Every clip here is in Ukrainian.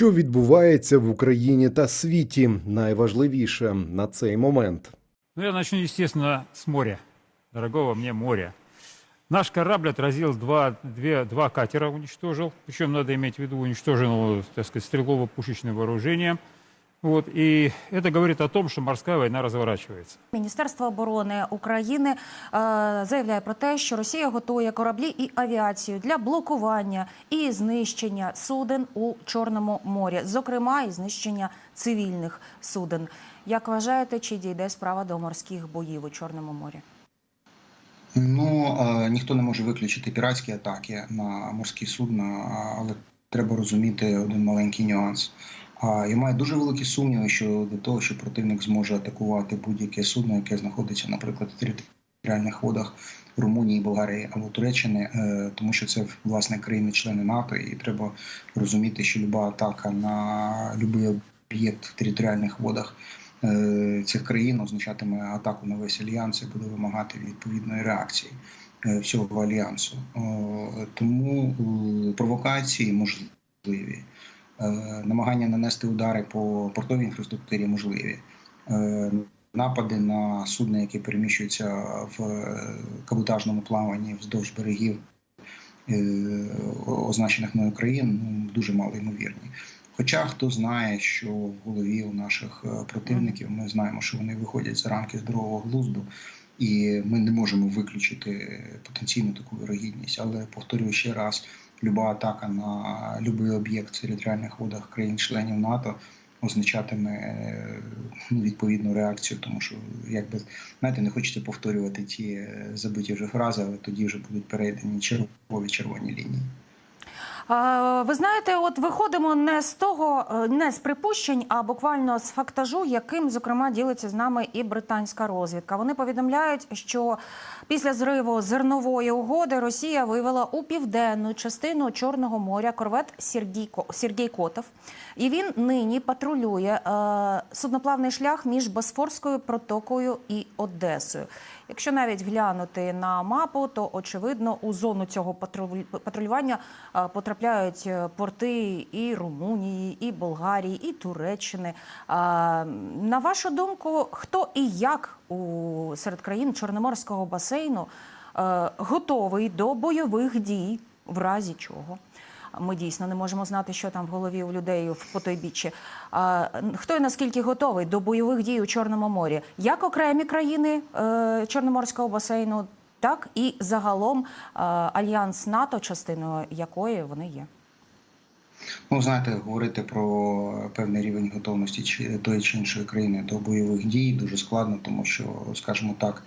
Що відбувається в Україні та світі, найважливіше на цей момент. Ну, я начну, естественно, с моря. Дорогого мне моря. Наш корабль отразил два, две, два катера, уничтожил. Причем надо иметь в виду уничтоженного, так сказать, стрелково-пушечное вооружение. Вот. И это говорит о том, что морская война разворачивается. Міністерство оборони України е, заявляє про те, що Росія готує кораблі і авіацію для блокування і знищення суден у Чорному морі, зокрема і знищення цивільних суден. Як вважаєте, чи дійде справа до морських боїв у Чорному морі? Ну е, ніхто не може виключити піратські атаки на морські судна, але треба розуміти один маленький нюанс. Я маю дуже великі сумніви щодо того, що противник зможе атакувати будь-яке судно, яке знаходиться, наприклад, в територіальних водах Румунії, Болгарії або Туреччини, е, тому що це власне країни-члени НАТО, і треба розуміти, що люба атака на будь-який об'єкт в територіальних водах е, цих країн означатиме атаку на весь альянс і буде вимагати відповідної реакції е, всього альянсу. Тому провокації можливі, намагання нанести удари по портовій інфраструктурі можливі. Е, Напади на судна, які переміщуються в е, каботажному плаванні вздовж берегів е, означених мною країн, ну, дуже мало ймовірні. Хоча хто знає, що в голові у наших е, противників, ми знаємо, що вони виходять за рамки здорового глузду, і ми не можемо виключити потенційну таку вирогідність. Але повторюю ще раз: люба атака на будь-який об'єкт в територіальних водах країн-членів НАТО означатиме ну, відповідну реакцію, тому що якби знаєте, не хочеться повторювати ті е, забиті вже фрази, але тоді вже будуть перейдені червові червоні лінії. Ви знаєте, от виходимо не з того, е, не з припущень, а буквально з фактажу, яким зокрема ділиться з нами і британська розвідка. Вони повідомляють, що після зриву зернової угоди Росія вивела у південну частину Чорного моря корвет Сергій Ко- Котов, і він нині патрулює е, судноплавний шлях між Босфорською протокою і Одесою. Якщо навіть глянути на мапу, то очевидно у зону цього патрулювання потрапляють е, порти і Румунії, і Болгарії, і Туреччини. На вашу думку, хто і як у серед країн Чорноморського басейну е, готовий до бойових дій, в разі чого? Ми дійсно не можемо знати, що там в голові у людей в потойбіччі. Хто і наскільки готовий до бойових дій у Чорному морі? Як окремі країни е, Чорноморського басейну, так і загалом е, альянс НАТО, частиною якої вони є. Ну, знаєте, говорити про певний рівень готовності чи тої чи іншої країни до бойових дій дуже складно, тому що, скажімо так,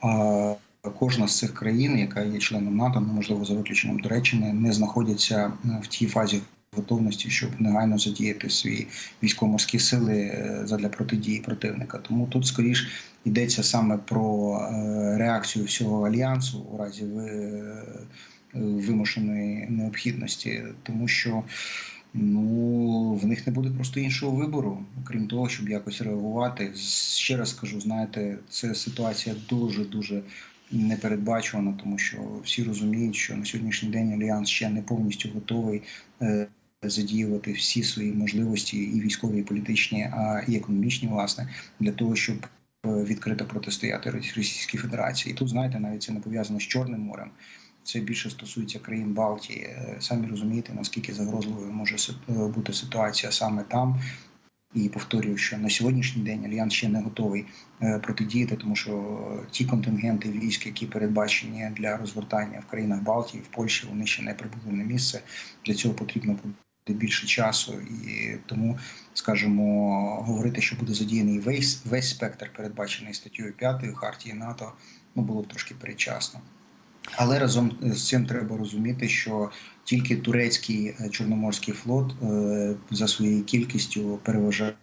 а, кожна з цих країн, яка є членом НАТО, ну можливо, за виключенням Туреччини, не знаходяться е, в тій фазі готовності, щоб негайно задіяти свої військово-морські сили е, задля протидії противника. Тому тут скоріш йдеться саме про е, реакцію всього альянсу у разі вимушеної необхідності, тому що ну в них не буде просто іншого вибору, окрім того, щоб якось реагувати. Ще раз скажу, знаєте, це ситуація дуже дуже непередбачувана, тому що всі розуміють, що на сьогоднішній день альянс ще не повністю готовий. е, Задіювати всі свої можливості, і військові, і політичні, а і економічні, власне, для того, щоб е, відкрито протистояти Рос- Російській Федерації. І тут, знаєте, навіть це не пов'язано з Чорним морем. Це більше стосується країн Балтії. Е, Самі розумієте, наскільки загрозливою може бути ситуація саме там. І повторюю, що на сьогоднішній день альянс ще не готовий е, протидіяти, тому що е, ті контингенти військ, які передбачені для розгортання в країнах Балтії, в Польщі, вони ще не прибули на місце. Для цього потрібно буде більше часу, і тому, скажімо, говорити, що буде задіяний весь весь спектр, передбачений статтею 5 Хартії НАТО, ну було б трошки передчасно. Але разом з цим треба розуміти, що тільки турецький е, чорноморський флот е, за своєю кількістю переважає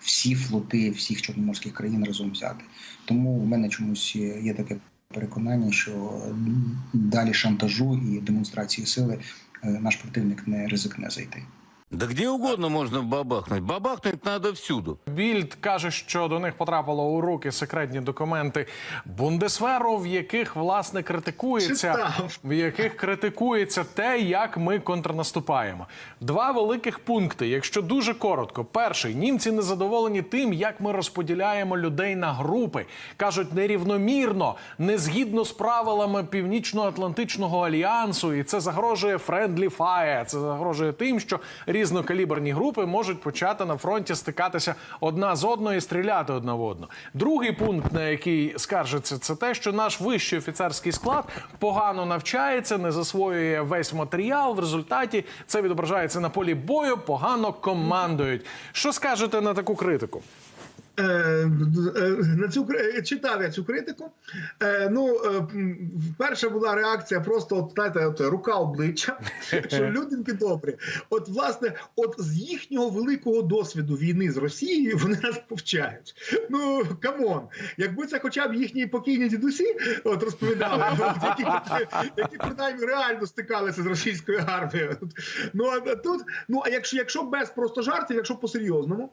всі флоти всіх чорноморських країн разом взяти. Тому в мене чомусь є таке переконання, що далі шантажу і демонстрації сили е, наш противник не ризикне зайти. Да где угодно можно бабахнуть. Бабахнуть надо всюду. Більд каже, що до них потрапило у руки секретні документи Бундесверу, в яких власне критикується, в яких критикується те, як ми контрнаступаємо. Два великих пункти. Якщо дуже коротко, перший німці не задоволені тим, як ми розподіляємо людей на групи. кажуть нерівномірно, не згідно з правилами Північно-Атлантичного альянсу, і це загрожує friendly fire, Це загрожує тим, що різнокаліберні групи можуть почати на фронті стикатися одна з одної і стріляти одна в одну. Другий пункт, на який скаржиться, це те, що наш вищий офіцерський склад погано навчається, не засвоює весь матеріал. В результаті це відображається на полі бою, погано командують. Що скажете на таку критику? Е, е, на цю е, читав я цю критику. Ну, перша була реакція просто от, знаєте, от, рука обличчя, що людинки добрі. От, власне, от з їхнього великого досвіду війни з Росією вони нас повчають. Ну камон, якби це хоча б їхні покійні дідусі от розповідали, от, які, які принаймні реально стикалися з російською армією. Ну а тут, ну а якщо, якщо без просто жартів, якщо по-серйозному,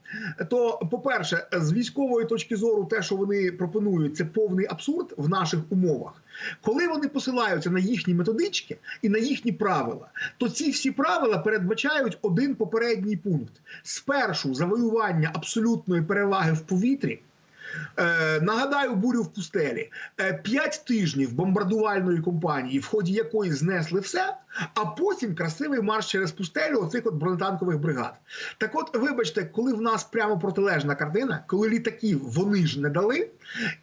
то по-перше, з військової точки зору, те, що вони пропонують, це повний абсурд в наших умовах. Коли вони посилаються на їхні методички і на їхні правила, то ці всі правила передбачають один попередній пункт: спершу завоювання абсолютної переваги в повітрі. Е, нагадаю, бурю в пустелі. Е, П'ять тижнів бомбардувальної кампанії, в ході якої знесли все, а потім красивий марш через пустелю оцих от бронетанкових бригад. Так от, вибачте, коли в нас прямо протилежна картина, коли літаків вони ж не дали,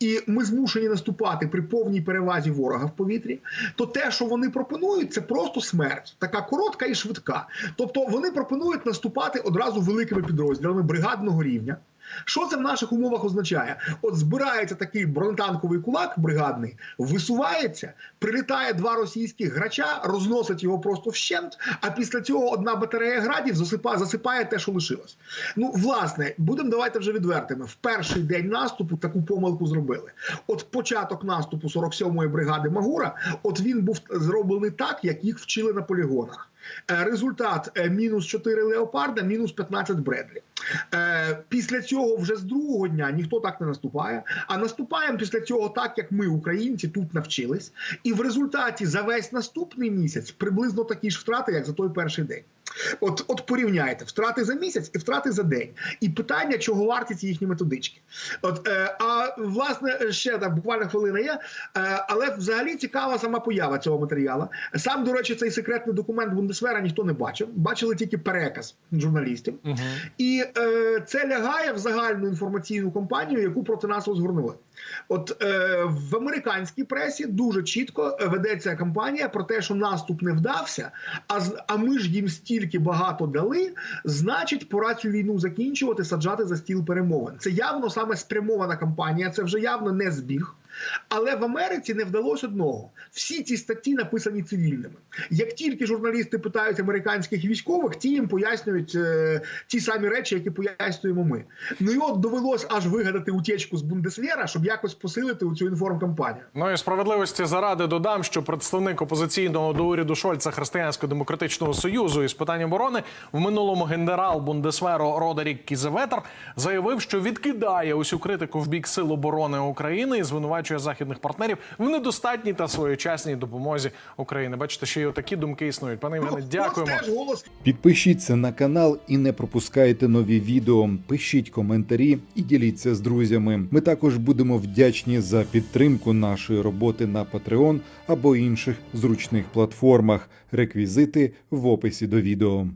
і ми змушені наступати при повній перевазі ворога в повітрі, то те, що вони пропонують, це просто смерть, така коротка і швидка. Тобто вони пропонують наступати одразу великими підрозділами бригадного рівня. Що це в наших умовах означає? От збирається такий бронетанковий кулак бригадний, висувається, прилітає два російських грача, розносить його просто вщент. А після цього одна батарея градів засипає, засипає те, що лишилось. Ну, власне, будемо давайте вже відвертими. В перший день наступу таку помилку зробили. От початок наступу 47-ї бригади Магура, от він був зроблений так, як їх вчили на полігонах. Е, Результат е, мінус 4 леопарда, мінус 15 Бредлі. Е, Після цього вже з другого дня ніхто так не наступає. А наступаємо після цього так, як ми, українці, тут навчились. І в результаті за весь наступний місяць приблизно такі ж втрати, як за той перший день. От, от порівняйте втрати за місяць і втрати за день. І питання, чого варті ці їхні методички. От, е, а власне, ще так, буквально хвилина є. Е, але взагалі цікава сама поява цього матеріалу. Сам, до речі, цей секретний документ Бундесвера ніхто не бачив. Бачили тільки переказ журналістів. І е, це лягає в загальну інформаційну кампанію, яку проти нас розгорнули. От е, в американській пресі дуже чітко ведеться кампанія про те, що наступ не вдався, а, а ми ж їм стільки багато дали, значить, пора цю війну закінчувати, саджати за стіл перемовин. Це явно саме спрямована кампанія, це вже явно не збіг. Але в Америці не вдалося одного. Всі ці статті написані цивільними. Як тільки журналісти питають американських військових, ті їм пояснюють е, ті самі речі, які пояснюємо ми. Ну і от довелось аж вигадати утечку з Бундесвера, щоб якось посилити цю інформкампанію. Ну і справедливості заради додам, що представник опозиційного до уряду Шольца Християнсько-демократичного союзу із питань оборони в минулому генерал Бундесверу Родерік Кізеветер заявив, що відкидає усю критику в бік сил оборони України і звинувачує західних партнерів в недостатній та своєчасній допомозі України. Бачите, що і отакі думки існують. Пане Євгене, Ну, дякуємо. голос Підпишіться на канал і не пропускайте нові відео. Пишіть коментарі і діліться з друзями. Ми також будемо вдячні за підтримку нашої роботи на Patreon або інших зручних платформах. Реквізити в описі до відео.